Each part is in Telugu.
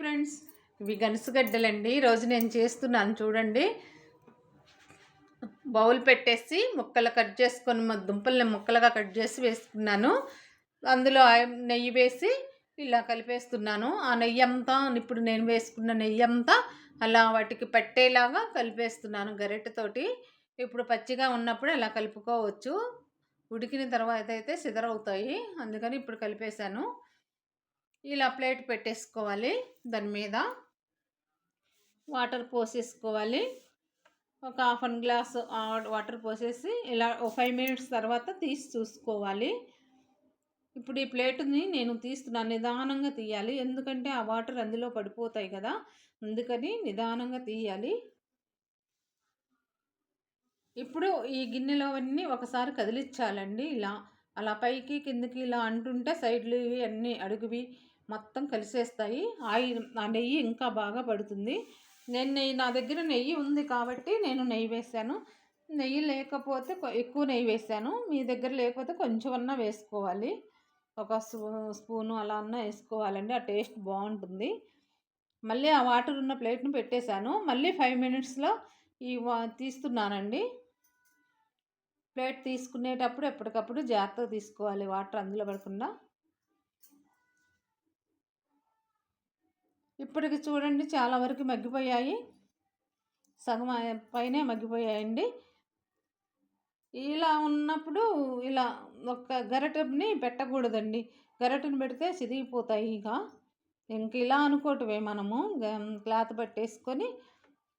ఫ్రెండ్స్. ఇవి గనుసుగడ్డలండి. ఈరోజు నేను చేస్తున్నాను చూడండి. బౌల్ పెట్టేసి ముక్కలు కట్ చేసుకొని మా దుంపల్ని ముక్కలుగా కట్ చేసి వేసుకున్నాను. అందులో నెయ్యి వేసి ఇలా కలిపేస్తున్నాను. ఆ నెయ్యి అంతా ఇప్పుడు నేను వేసుకున్న నెయ్యి అంతా అలా వాటికి పట్టేలాగా కలిపేస్తున్నాను గరిటెతోటి. ఇప్పుడు పచ్చిగా ఉన్నప్పుడు అలా కలుపుకోవచ్చు. ఉడికిన తర్వాత అయితే సిదరవుతాయి. అందుకని ఇప్పుడు కలిపేశాను. ఇలా ప్లేట్ పెట్టేసుకోవాలి దాని మీద. వాటర్ పోసేసుకోవాలి. ఒక హాఫ్ అన్ గ్లాస్ వాటర్ పోసేసి ఇలా ఒక ఫైవ్ మినిట్స్ తర్వాత తీసి చూసుకోవాలి. ఇప్పుడు ఈ ప్లేట్ని నేను తీస్తున్నాను నిదానంగా తీయాలి. ఎందుకంటే ఆ వాటర్ అందులో పడిపోతాయి కదా అందుకని నిదానంగా తీయాలి. ఇప్పుడు ఈ గిన్నెలోవన్నీ ఒకసారి కదిలించాలండి ఇలా. అలా పైకి కిందకి ఇలా అంటుంటే సైడ్లు ఇవి అన్నీ అడుగువి మొత్తం కలిసేస్తాయి. ఆయిల్ ఆ నెయ్యి ఇంకా బాగా పడుతుంది. నేను నెయ్యి నా దగ్గర నెయ్యి ఉంది కాబట్టి నేను నెయ్యి వేసాను నెయ్యి లేకపోతే ఎక్కువ నెయ్యి వేసాను మీ దగ్గర లేకపోతే కొంచెం అన్నా వేసుకోవాలి. ఒక స్పూను అలా అన్నా వేసుకోవాలండి. ఆ టేస్ట్ బాగుంటుంది. మళ్ళీ ఆ వాటర్ ఉన్న ప్లేట్ని పెట్టేశాను. మళ్ళీ ఫైవ్ మినిట్స్లో ఈ తీస్తున్నానండి. ప్లేట్ తీసుకునేటప్పుడు ఎప్పటికప్పుడు జాగ్రత్తగా తీసుకోవాలి. వాటర్ అందులో పడకుండా. ఇప్పటికి చూడండి చాలా వరకు మగ్గిపోయాయి. సగం పైనే మగ్గిపోయాయండి. ఇలా ఉన్నప్పుడు ఇలా ఒక గరటని పెట్టకూడదండి. గరటను పెడితే చిదిగిపోతాయి ఇక. ఇంక ఇలా అనుకోవటమే మనము. క్లాత్ పట్టేసుకొని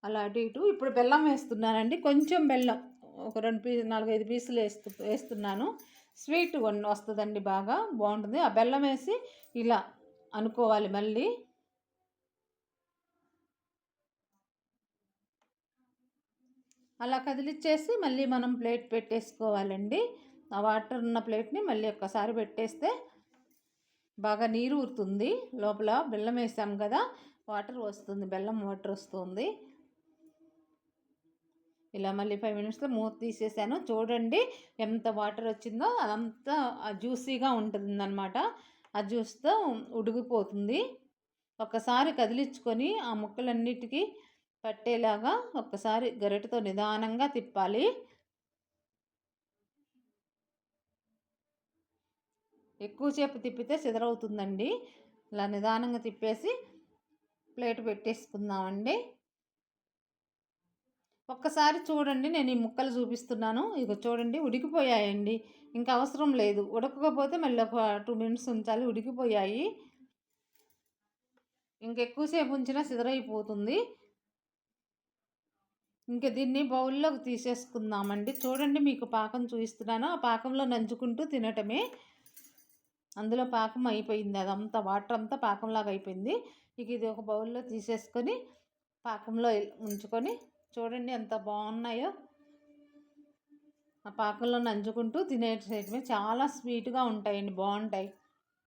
అలా అటు ఇటు. ఇప్పుడు బెల్లం వేస్తున్నానండి. కొంచెం బెల్లం. ఒక రెండు పీ నాలుగైదు పీసులు వేస్తు వేస్తున్నాను. స్వీట్ వన్ వస్తుందండి బాగా బాగుంటుంది. ఆ బెల్లం వేసి ఇలా అనుకోవాలి మళ్ళీ. అలా కదిలిచ్చేసి మళ్ళీ మనం ప్లేట్ పెట్టేసుకోవాలండి. ఆ వాటర్ ఉన్న ప్లేట్ని మళ్ళీ ఒక్కసారి పెట్టేస్తే బాగా నీరు ఊరుతుంది. లోపల బెల్లం వేసాం కదా వాటర్ వస్తుంది బెల్లం వాటర్ వస్తుంది. ఇలా మళ్ళీ ఫైవ్ మినిట్స్లో మూత తీసేసాను. చూడండి ఎంత వాటర్ వచ్చిందో అదంతా జ్యూసీగా ఉంటుందన్నమాట. ఆ జ్యూస్తో ఉడికిపోతుంది. ఒక్కసారి కదిలించుకొని ఆ ముక్కలన్నిటికీ పట్టేలాగా ఒక్కసారి గరిటతో నిదానంగా తిప్పాలి. ఎక్కువసేపు తిప్పితే సిదరవుతుందండి. ఇలా నిదానంగా తిప్పేసి ప్లేట్ పెట్టేసుకుందామండి. ఒక్కసారి చూడండి నేను ఈ ముక్కలు చూపిస్తున్నాను. ఇక చూడండి ఉడికిపోయాయండి. ఇంకా అవసరం లేదు. ఉడకకపోతే మళ్ళీ ఒక టూ మినిట్స్ ఉంచాలి. ఉడికిపోయాయి. ఇంకెక్కువసేపు ఉంచినా సిదరైపోతుంది. ఇంక దీన్ని బౌల్లోకి తీసేసుకుందామండి. చూడండి మీకు పాకం చూపిస్తున్నాను. ఆ పాకంలో నంచుకుంటూ తినటమే. అందులో పాకం అయిపోయింది. అదంతా వాటర్ అంతా పాకంలాగా అయిపోయింది. ఇక ఇది ఒక బౌల్లో తీసేసుకొని పాకంలో ఉంచుకొని చూడండి ఎంత బాగున్నాయో. ఆ పాకంలో నంచుకుంటూ తినేటమే చాలా స్వీట్గా ఉంటాయండి బాగుంటాయి.